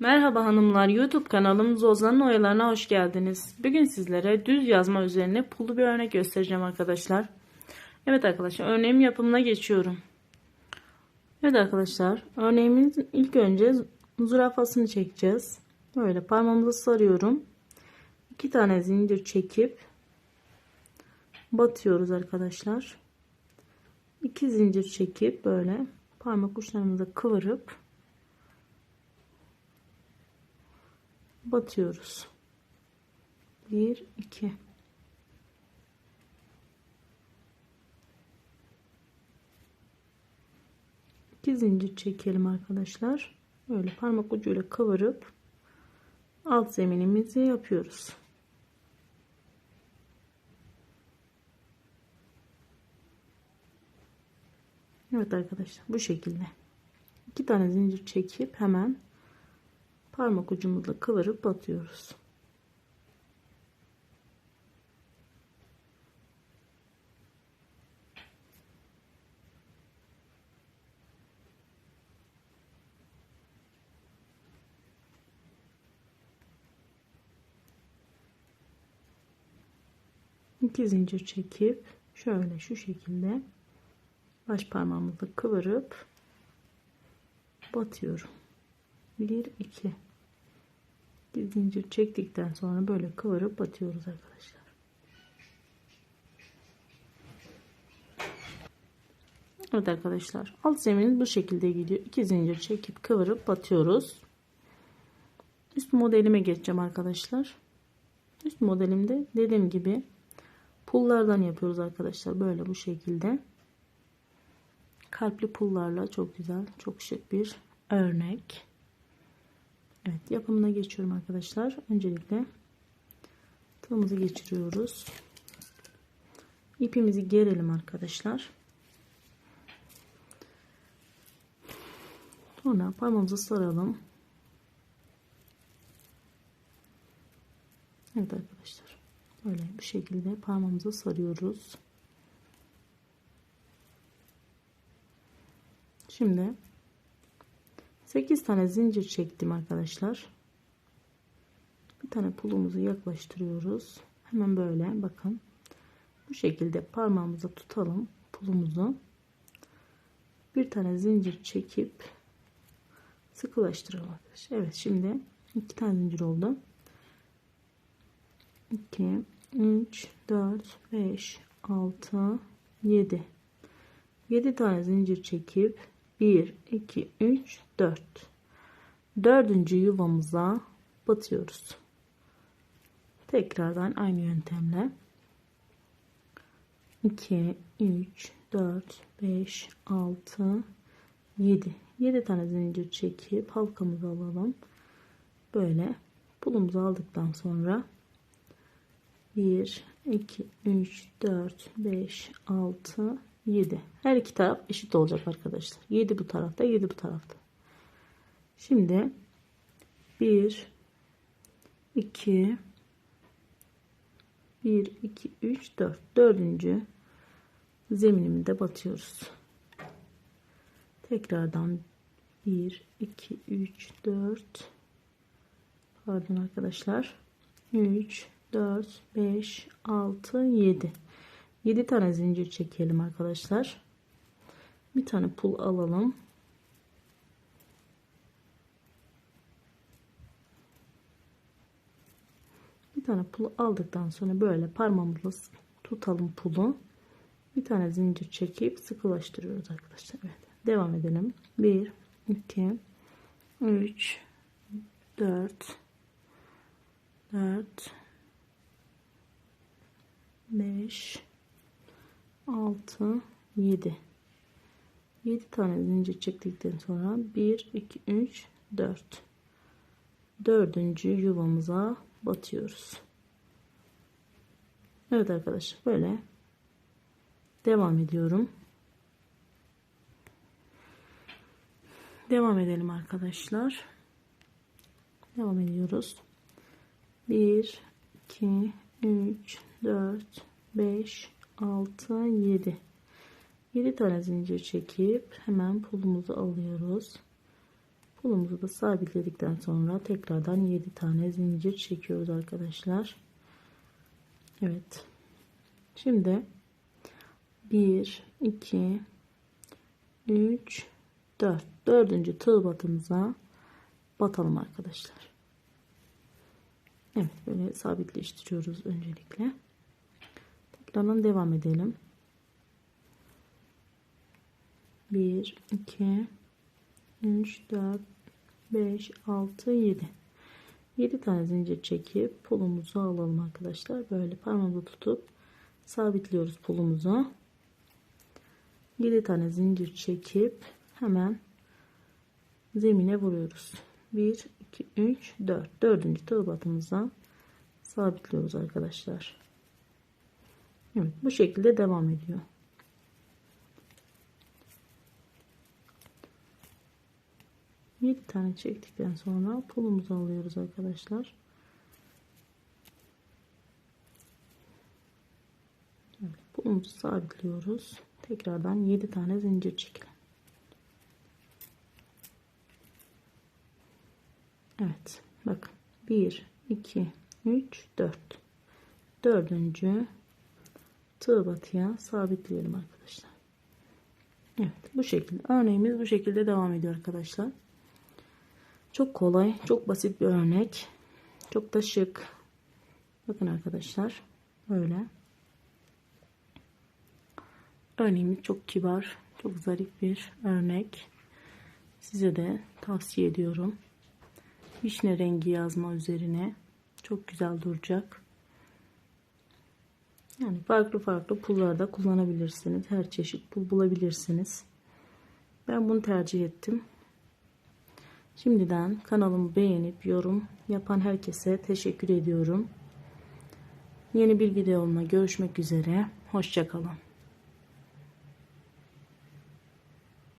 Merhaba hanımlar YouTube kanalımız Ozan'ın oyalarına hoş geldiniz. Bugün sizlere düz yazma üzerine pullu bir örnek göstereceğim arkadaşlar. Evet arkadaşlar örneğim yapımına geçiyorum. Evet arkadaşlar örneğimizin ilk önce zürafasını çekeceğiz. Böyle parmağımızı sarıyorum. İki tane zincir çekip batıyoruz arkadaşlar. İki zincir çekip böyle parmak uçlarımızı kıvırıp batıyoruz. 1 2 2 zincir çekelim arkadaşlar. Böyle parmak ucuyla kıvırıp alt zeminimizi yapıyoruz. Evet arkadaşlar bu şekilde. iki tane zincir çekip hemen parmak ucumuzla kıvırıp batıyoruz. İki zincir çekip şöyle şu şekilde baş parmağımızla kıvırıp batıyorum. 1 2 bir zincir çektikten sonra böyle kıvırıp batıyoruz arkadaşlar. Evet arkadaşlar alt zeminimiz bu şekilde gidiyor. İki zincir çekip kıvırıp batıyoruz. Üst modelime geçeceğim arkadaşlar. Üst modelimde dediğim gibi pullardan yapıyoruz arkadaşlar. Böyle bu şekilde. Kalpli pullarla çok güzel, çok şık bir örnek. Evet yapımına geçiyorum arkadaşlar. Öncelikle tığımızı geçiriyoruz. İpimizi gerelim arkadaşlar. Sonra parmağımızı saralım. Evet arkadaşlar. Böyle bu şekilde parmağımızı sarıyoruz. Şimdi 8 tane zincir çektim arkadaşlar. Bir tane pulumuzu yaklaştırıyoruz. Hemen böyle bakın. Bu şekilde parmağımıza tutalım pulumuzu. Bir tane zincir çekip sıkılaştıralım arkadaşlar. Evet şimdi iki tane zincir oldu. 2 3 4 5 6 7 7 tane zincir çekip 1 2 3 4 dördüncü yuvamıza batıyoruz. Tekrardan aynı yöntemle. 2 3 4 5 6 7 7 tane zincir çekip halkamızı alalım. Böyle pulumuzu aldıktan sonra 1 2 3 4 5 6 7. Her iki taraf eşit olacak arkadaşlar. 7 bu tarafta 7 bu tarafta. Şimdi 1 2 1 2 3 4 dördüncü zeminimi de batıyoruz. Tekrardan 1 2 3 4 pardon arkadaşlar 3 4 5 6 7 7 tane zincir çekelim arkadaşlar. Bir tane pul alalım. Bir tane pul aldıktan sonra böyle parmağımızla tutalım pulu. Bir tane zincir çekip sıkılaştırıyoruz arkadaşlar. Evet. Devam edelim. 1 2 3 4 4 5 6 7 7 tane zincir çektikten sonra 1 2 3 4 dördüncü yuvamıza batıyoruz. Evet arkadaşlar böyle devam ediyorum. Devam edelim arkadaşlar. Devam ediyoruz. 1 2 3 4 5 6 7 7 tane zincir çekip hemen pulumuzu alıyoruz Pulumuzu da sabitledikten sonra tekrardan 7 tane zincir çekiyoruz arkadaşlar. Evet. Şimdi 1 2 3 4 dördüncü tığ batımıza batalım arkadaşlar. Evet böyle sabitleştiriyoruz öncelikle. Tekrardan devam edelim. 1 2 3 4 5 6 7 7 tane zincir çekip pulumuzu alalım arkadaşlar. Böyle parmağımızı tutup sabitliyoruz pulumuzu. 7 tane zincir çekip hemen zemine vuruyoruz. 1 2 3 4 dördüncü tığ batımıza sabitliyoruz arkadaşlar. Evet bu şekilde devam ediyor. Yedi tane çektikten sonra pulumuzu alıyoruz arkadaşlar. Evet, pulumuzu sabitliyoruz. Tekrardan 7 tane zincir çekelim. Evet. Bakın. 1, 2, 3, 4. Dördüncü tığ batıya sabitleyelim arkadaşlar. Evet. Bu şekilde. Örneğimiz bu şekilde devam ediyor arkadaşlar. Çok kolay. Çok basit bir örnek. Çok da şık. Bakın arkadaşlar. Böyle. Örneğimiz çok kibar. Çok zarif bir örnek. Size de tavsiye ediyorum vişne rengi yazma üzerine çok güzel duracak. Yani farklı farklı pullarda kullanabilirsiniz. Her çeşit pul bulabilirsiniz. Ben bunu tercih ettim. Şimdiden kanalımı beğenip yorum yapan herkese teşekkür ediyorum. Yeni bir videomla görüşmek üzere. Hoşçakalın.